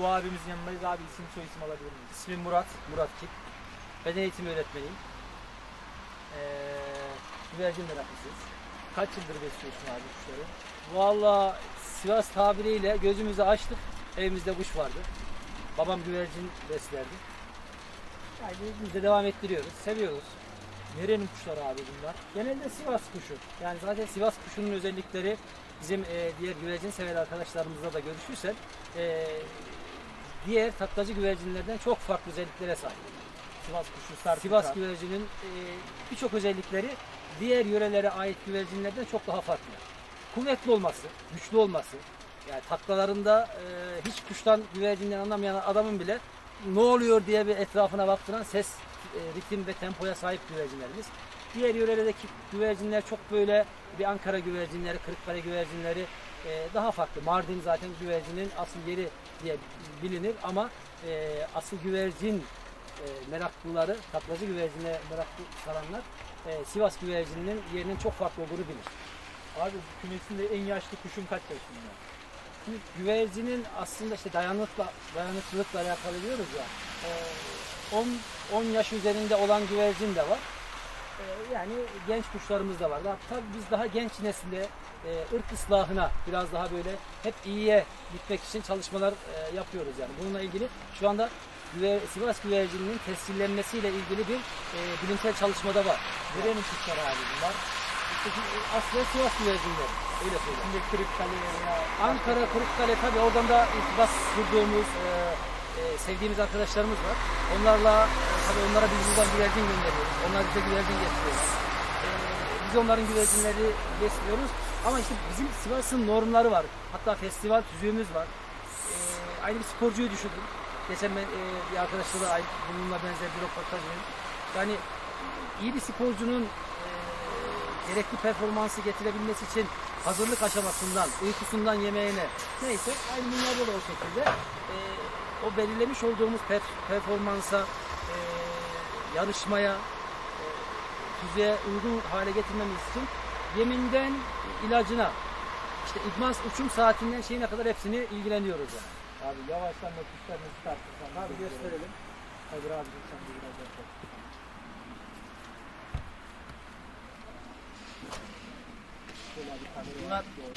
Bu abimizin yanındayız. Abi isim soy isim alabilir miyiz? İsmim Murat, Murat Kip. Beden eğitimi öğretmeniyim. Ee, güvercin meraklısıyız. Kaç yıldır besliyorsun abi kuşları? Valla Sivas tabiriyle gözümüzü açtık. Evimizde kuş vardı. Babam güvercin beslerdi. Yani biz de devam ettiriyoruz. Seviyoruz. Nerenin kuşları abi bunlar? Genelde Sivas kuşu. Yani zaten Sivas kuşunun özellikleri bizim e, diğer güvercin sever arkadaşlarımızla da görüşürsen e, diğer taklacı güvercinlerden çok farklı özelliklere sahip. Sivas kuşu, sert Sivas güvercinin e, birçok özellikleri diğer yörelere ait güvercinlerden çok daha farklı. Kuvvetli olması, güçlü olması, yani taklalarında e, hiç kuştan güvercinden anlamayan adamın bile ne oluyor diye bir etrafına baktıran ses, e, ritim ve tempoya sahip güvercinlerimiz. Diğer yörelerdeki güvercinler çok böyle bir Ankara güvercinleri, Kırıkkale güvercinleri e, daha farklı. Mardin zaten güvercinin asıl yeri diye bilinir ama e, asıl güvercin e, meraklıları, taklacı güvercine meraklı saranlar e, Sivas güvercininin yerinin çok farklı olduğunu bilir. Abi kümesinde en yaşlı kuşun kaç yaşında? Şimdi güvercinin aslında işte dayanıkla, dayanıklılıkla alakalı diyoruz ya. e, 10 10 yaş üzerinde olan güvercin de var. E, yani genç kuşlarımız da var. Daha, tabii biz daha genç nesilde e, ırk ıslahına biraz daha böyle hep iyiye gitmek için çalışmalar e, yapıyoruz yani. Bununla ilgili şu anda Sivas güvercininin tescillenmesiyle ilgili bir e, bilimsel çalışmada var. Nerenin kuşları abi bunlar? Aslında Sivas güvercinleri. Öyle söyleyeyim. Şimdi Kırıkkale ya Ankara, Kırıkkale tabii oradan da irtibat kurduğumuz, e, e, sevdiğimiz arkadaşlarımız var. Onlarla e, tabii onlara biz buradan güvercin gönderiyoruz. Onlar bize güvercin getiriyorlar. E, biz onların güvercinleri besliyoruz. Ama işte bizim Sivas'ın normları var. Hatta festival tüzüğümüz var. E, aynı bir sporcuyu düşündüm. Geçen ben e, bir arkadaşla bununla benzer bir röportaj. Yani iyi bir sporcunun e, gerekli performansı getirebilmesi için hazırlık aşamasından, uykusundan yemeğine neyse aynı bunlarda da o şekilde e, o belirlemiş olduğumuz per- performansa, e, yarışmaya, e, düzeye uygun hale getirmemiz için yeminden ilacına, işte idman uçum saatinden şeyine kadar hepsini ilgileniyoruz yani. Abi yavaştan da kuşlarını çıkartırsan. Abi gösterelim. Kadir abi sen de biraz yaklaş. Bunlar- doğru.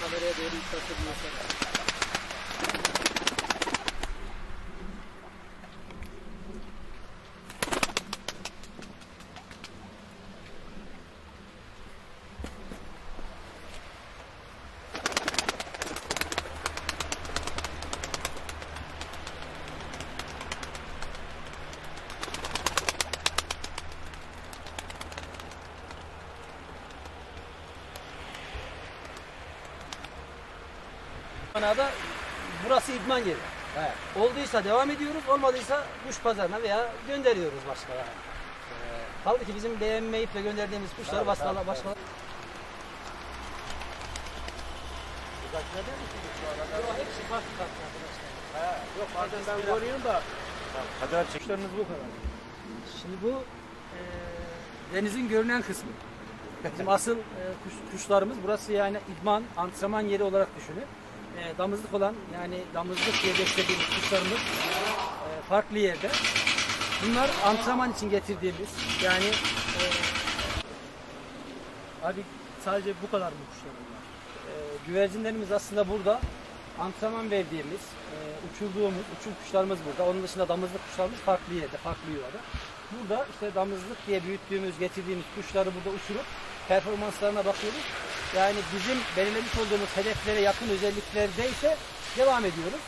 Kameraya doğru yükseltebiliyorsak. Manada burası idman yeri. Olduysa devam ediyoruz, olmadıysa kuş pazarına veya gönderiyoruz başka. Yani. Ee, kaldı ki bizim beğenmeyip de gönderdiğimiz kuşları başkalar başka. Yok, hepsi farklı farklı arkadaşlar. Yok bazen ben görüyorum da Kadar çek. kuşlarınız bu kadar. Şimdi bu e, denizin görünen kısmı. Bizim asıl e, kuş, kuşlarımız burası yani idman, antrenman yeri olarak düşünün. E, damızlık olan yani damızlık diye beslediğimiz kuşlarımız e, farklı yerde. Bunlar antrenman için getirdiğimiz yani e, Abi sadece bu kadar mı kuşlar bunlar? e, güvercinlerimiz aslında burada antrenman verdiğimiz, e, uçurduğumuz, uçum kuşlarımız burada. Onun dışında damızlık kuşlarımız farklı yerde, farklı yuvada. Burada işte damızlık diye büyüttüğümüz, getirdiğimiz kuşları burada uçurup performanslarına bakıyoruz. Yani bizim belirlemiş olduğumuz hedeflere yakın özelliklerdeyse devam ediyoruz.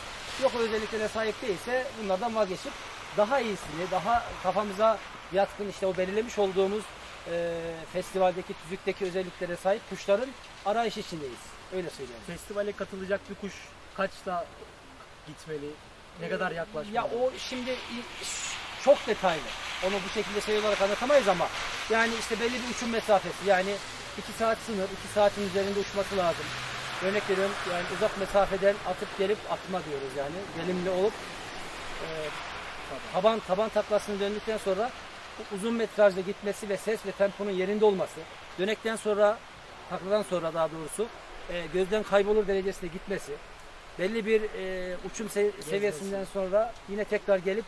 Yok o özelliklere sahip değilse bunlardan vazgeçip daha iyisini, daha kafamıza yatkın işte o belirlemiş olduğumuz e, festivaldeki, tüzükteki özelliklere sahip kuşların arayış içindeyiz. Öyle söyleyeyim. Festivale katılacak bir kuş kaçta gitmeli? Ne kadar yaklaşmalı? Ya o şimdi çok detaylı. Onu bu şekilde şey olarak anlatamayız ama yani işte belli bir uçum mesafesi yani 2 saat sınır, 2 saatin üzerinde uçması lazım. Örnek veriyorum yani uzak mesafeden atıp gelip atma diyoruz yani. Gelimli olup e, taban taban taklasını döndükten sonra uzun metrajda gitmesi ve ses ve temponun yerinde olması. Dönekten sonra takladan sonra daha doğrusu e, gözden kaybolur derecesine gitmesi. belli bir e, uçum se- seviyesinden sonra yine tekrar gelip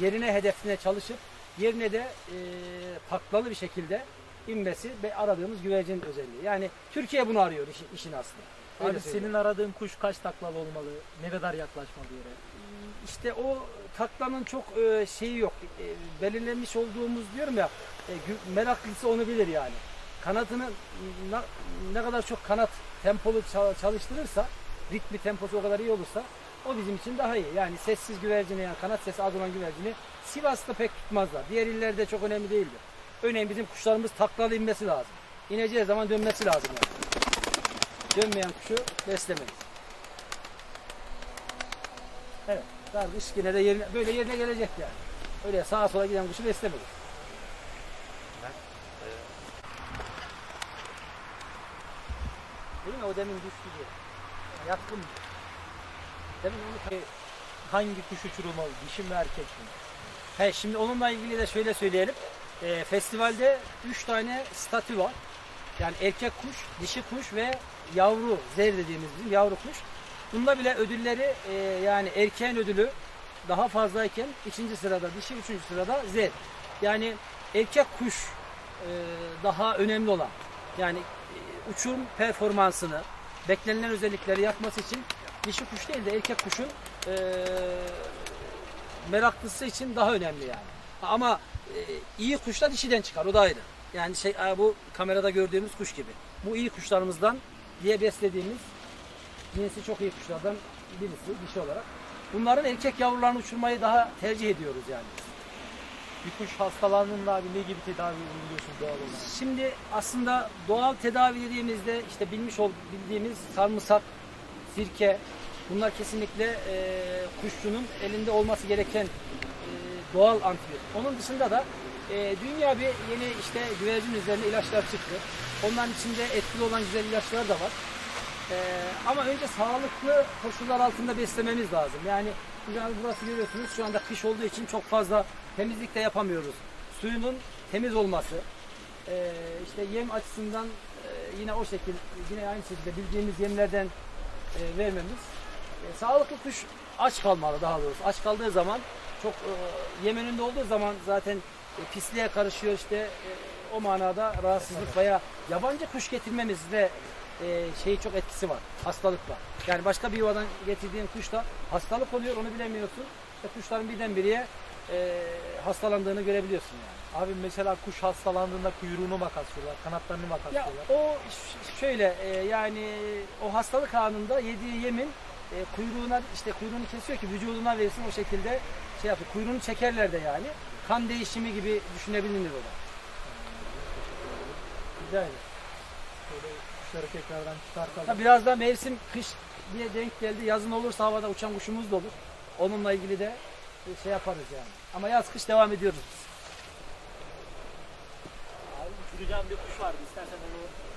yerine hedefine çalışıp yerine de e, taklalı bir şekilde inmesi ve aradığımız güvercin özelliği. Yani Türkiye bunu arıyor işin, işin aslında. Öyle Abi söyleyeyim. senin aradığın kuş kaç taklalı olmalı? Ne kadar yaklaşmalı yere? İşte o taklanın çok e, şeyi yok. E, belirlenmiş olduğumuz diyorum ya e, meraklısı onu bilir yani. Kanatını na- ne kadar çok kanat tempolu ça- çalıştırırsa ritmi temposu o kadar iyi olursa o bizim için daha iyi. Yani sessiz güvercini yani kanat sesi az olan güvercini Sivas'ta pek tutmazlar. Diğer illerde çok önemli değildir. Örneğin bizim kuşlarımız taklalı inmesi lazım. İneceği zaman dönmesi lazım yani. Dönmeyen kuşu beslemeyiz. Evet. Kardeş yine de yerine, böyle yerine gelecek yani. Öyle sağa sola giden kuşu beslemeyiz. Değil mi? O demin düştü diye. Yatkın. Demin onu E, Hangi kuş uçurulmalı? Dişi mi erkek mi? He, şimdi onunla ilgili de şöyle söyleyelim. Ee, festivalde 3 tane statü var. Yani erkek kuş, dişi kuş ve yavru, zer dediğimiz bizim yavru kuş. Bunda bile ödülleri e, yani erkeğin ödülü daha fazlayken ikinci sırada, dişi üçüncü sırada zer. Yani erkek kuş e, daha önemli olan. Yani e, uçurum performansını, beklenilen özellikleri yapması için dişi kuş değil de erkek kuşun e, meraklısı için daha önemli yani. Ama e, iyi kuş da dişiden çıkar o da ayrı. Yani şey bu kamerada gördüğümüz kuş gibi. Bu iyi kuşlarımızdan diye beslediğimiz cinsi çok iyi kuşlardan birisi dişi olarak. Bunların erkek yavrularını uçurmayı daha tercih ediyoruz yani. Bir kuş hastalandığında abi ne gibi tedavi uyguluyorsun doğal olarak? Şimdi aslında doğal tedavi dediğimizde işte bilmiş ol, bildiğimiz sarımsak, sirke bunlar kesinlikle e, kuşçunun elinde olması gereken doğal antibiyotik. Onun dışında da e, dünya bir yeni işte güvercin üzerine ilaçlar çıktı. Onların içinde etkili olan güzel ilaçlar da var. E, ama önce sağlıklı koşullar altında beslememiz lazım. Yani yani burası görüyorsunuz şu anda kış olduğu için çok fazla temizlik de yapamıyoruz. Suyunun temiz olması, ee, işte yem açısından e, yine o şekil yine aynı şekilde bildiğimiz yemlerden e, vermemiz. E, sağlıklı kuş aç kalmalı daha doğrusu. Aç kaldığı zaman çok e, yem önünde olduğu zaman zaten e, pisliğe karışıyor işte e, o manada rahatsızlık veya yabancı kuş getirmemizde e, şey çok etkisi var. Hastalık var. Yani başka bir yuvadan getirdiğin kuşta hastalık oluyor onu bilemiyorsun. İşte kuşların birdenbire e, hastalandığını görebiliyorsun yani. Abi mesela kuş hastalandığında kuyruğunu makaslıyorlar, kanatlarını Ya makaslıyorlar. o ş- şöyle e, yani o hastalık anında yediği yemin e, kuyruğuna işte kuyruğunu kesiyor ki vücuduna versin o şekilde şey yapıyor. Kuyruğunu çekerler de yani. Kan değişimi gibi düşünebilir o da. Rica ederim. Kuşları tekrardan çıkartalım. Biraz da mevsim kış diye denk geldi. Yazın olursa havada uçan kuşumuz da olur. Onunla ilgili de şey yaparız yani. Ama yaz kış devam ediyoruz biz. Abi uçuracağım bir kuş vardı. İstersen onu